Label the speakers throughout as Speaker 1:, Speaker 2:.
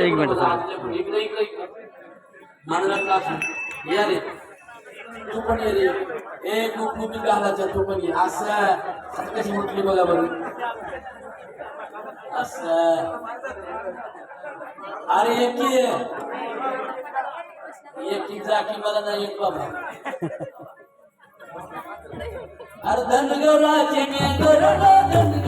Speaker 1: एक मिनिट
Speaker 2: मानला या रे तू पण ये रे ए तू कुठे तू पण ये असं कशी म्हटली बघा बरं असं अरे एक की एक की की मला नाही येत बाबा अरे धनगराची मेंढर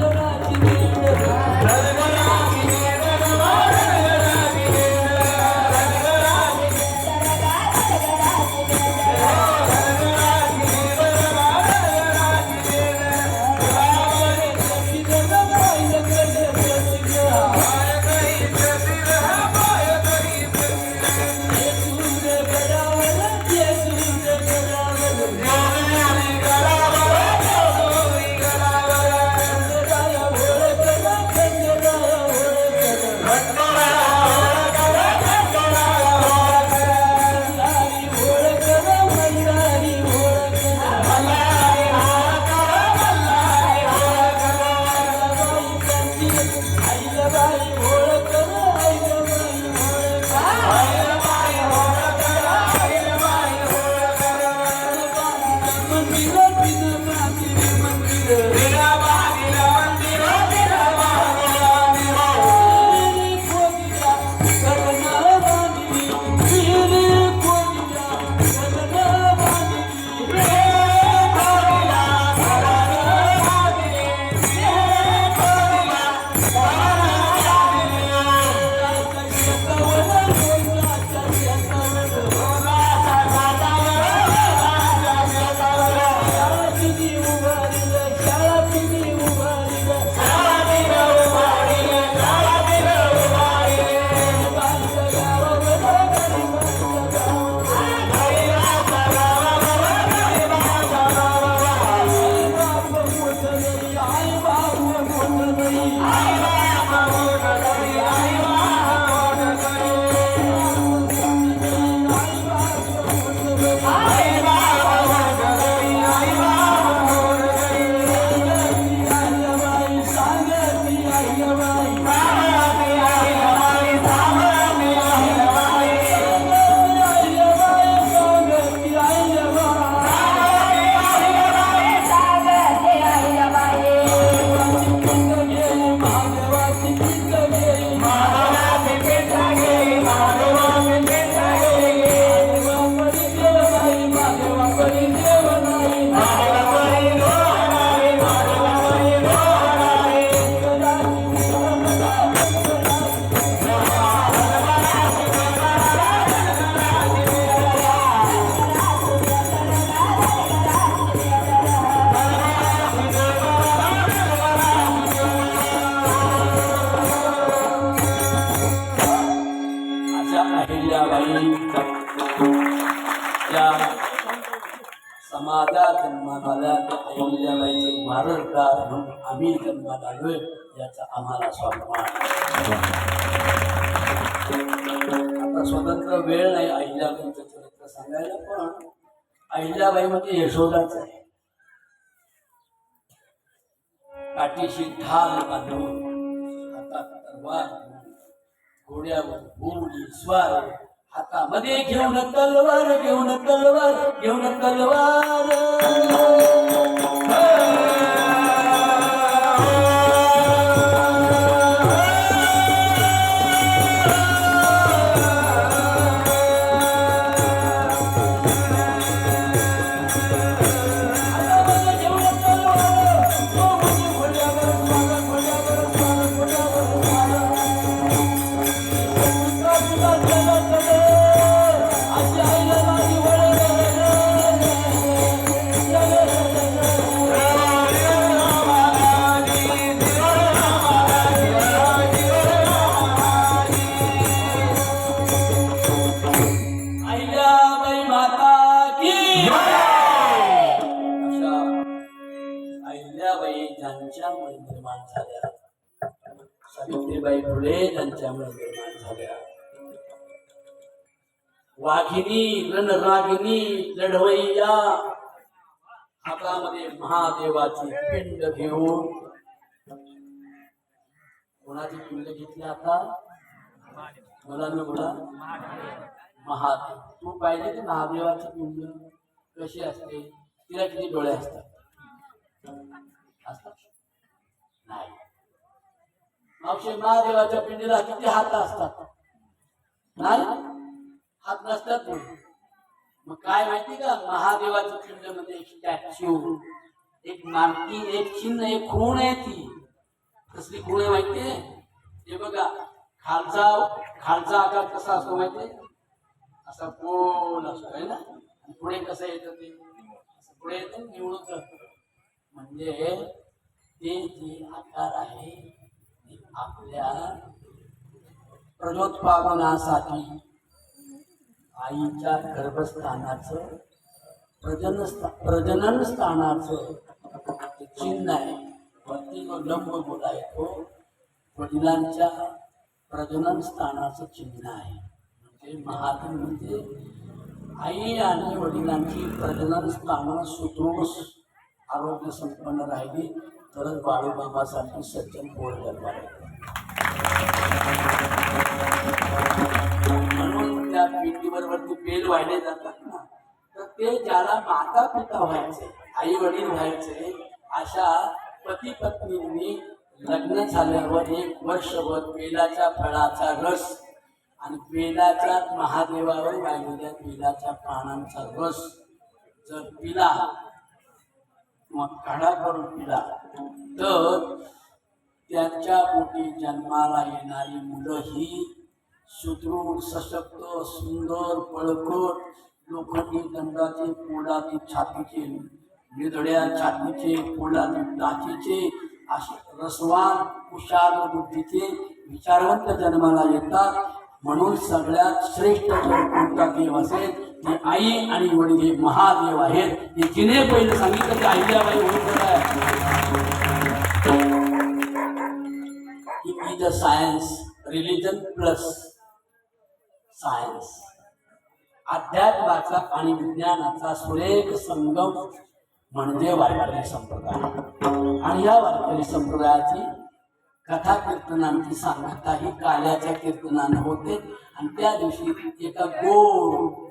Speaker 2: अशा समाजात जन्मात आल्या त्या अहिल्याबाईचे वारसदार म्हणून आम्ही जन्मात आलोय याचा आम्हाला स्वाभिमान आता स्वतंत्र वेळ नाही अहिल्याबाईंचं चरित्र सांगायला पण अहिल्याबाई म्हणजे यशोदाच आहे काठीशी ढाल बांधून हातात तलवार घोड्यावर घोडी स्वार हातामध्ये घेऊन तलवार घेऊन तलवार घेऊन तलवार. सावित्रीबाई फुले त्यांच्यामुळे निर्माण झाल्या. वाघिनी रणरागिनी लढवैया हातामध्ये महादेवाची पिंड घेऊन. कोणाची पिंड घेतली आता? मुलांना बोला. महादेव. तू पाहिजे की महादेवाची पिंड? कशी असते? तिला किती डोळे असतात? असतात? नाही. मावशी महादेवाच्या पिंडीला किती हात असतात? नाही? हात नसतात मग काय माहिती का? महादेवाच्या पिंडीमध्ये एक स्टॅच्यू एक मार्की एक चिन्ह एक खूण आहे ती. कसली खूण आहे माहितीये हे बघा खालचा खालचा आकार कसा असतो माहितीये असा गोल असतो आहे ना? पुढे कसं येतं ते? असं पुढे येतं निवडून म्हणजे ते जे आकार आहे आपल्या प्रजोत्पादनासाठी आईच्या गर्भस्थानाचं प्रजन प्रजनन स्थानाचं चिन्ह आहे. वरती जो लंब गोला आहे तो. वडिलांच्या प्रजनन स्थानाचं चिन्ह आहे. म्हणजे महात्म म्हणजे आई आणि वडिलांची प्रजनन स्थानं सुदृढ आरोग्य संपन्न राहिली. तरच बाळूबाबासाठी सज्जन पोळ जन्माला म्हणून त्या पिंडीबरोबरती पेल वाहिले जातात ना तर ते ज्याला माता पिता व्हायचे आई वडील व्हायचे अशा पती पत्नींनी लग्न झाल्यावर एक वर्षभर बेलाच्या फळाचा रस आणि बेलाच्या महादेवावर वाहिलेल्या बेलाच्या पानांचा रस जर पिला किंवा काढा करून पिला तर त्यांच्या पोटी जन्माला येणारी मुलं ही सुदृढ सशक्त सुंदर पळकट लोखंडी दंडाचे पोलादी छातीचे निधड्या छातीचे पोलादी टाचीचे असे रसवान कुशाल बुद्धीचे विचारवंत जन्माला येतात. म्हणून सगळ्यात श्रेष्ठ जर कोणता देव असेल ते आई आणि वडील हे महादेव आहेत. हे जिने पहिले सांगितलं की आईल्याबाई होऊन आहे. It is science science, plus science अध्यात्माचा आणि विज्ञानाचा सुरेख संगम म्हणजे वारकरी संप्रदाय. आणि या वारकरी संप्रदायाची कथा कीर्तनांची सांगता ही काल्याच्या कीर्तनानं होते. आणि त्या दिवशी एका गोड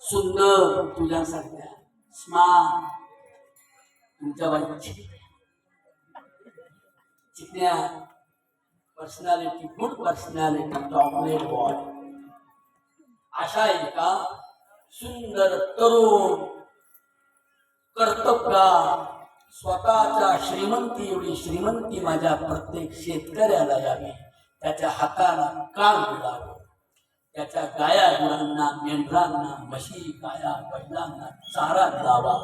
Speaker 2: सुंदर तुझ्यासारख्या स्मार्ट तुमच्या बाईची चिकण्या personality good personality chocolate boy अशा एका सुंदर तरुण कर्तव्यात स्वतःच्या श्रीमंती एवढी श्रीमंती माझ्या प्रत्येक शेतकऱ्याला यावी. त्याच्या हाताला काम मिळावं त्याच्या गाया गुरांना मेंढरांना म्हशी गाया बैलांना चारा मिळावा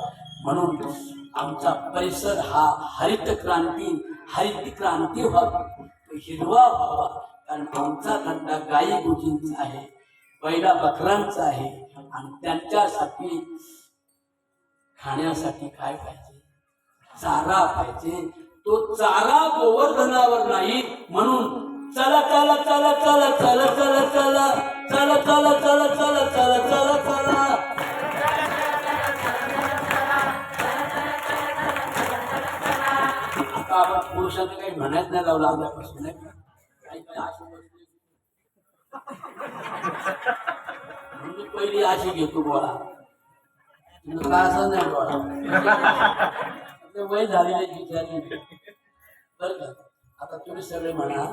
Speaker 2: म्हणून आमचा परिसर हा हरित क्रांती हरित क्रांती व्हावी. हिरवा व्हावा कारण आमचा धंदा गायी गुजींचा आहे बैला बकरांचा आहे आणि त्यांच्यासाठी खाण्यासाठी काय पाहिजे चारा पाहिजे तो चारा गोवर्धनावर नाही म्हणून चला चला चला चला चला चला चला चला चला चला चला चला चला चला आता आपण पुरुषांना काही म्हणत नाही लावलं आल्यापासून नाही मी पहिली अशी घेतो गोळा. तुला असं नाही गोळा. वय झालेली विचारली बरं का? आता तुम्ही सगळे म्हणा.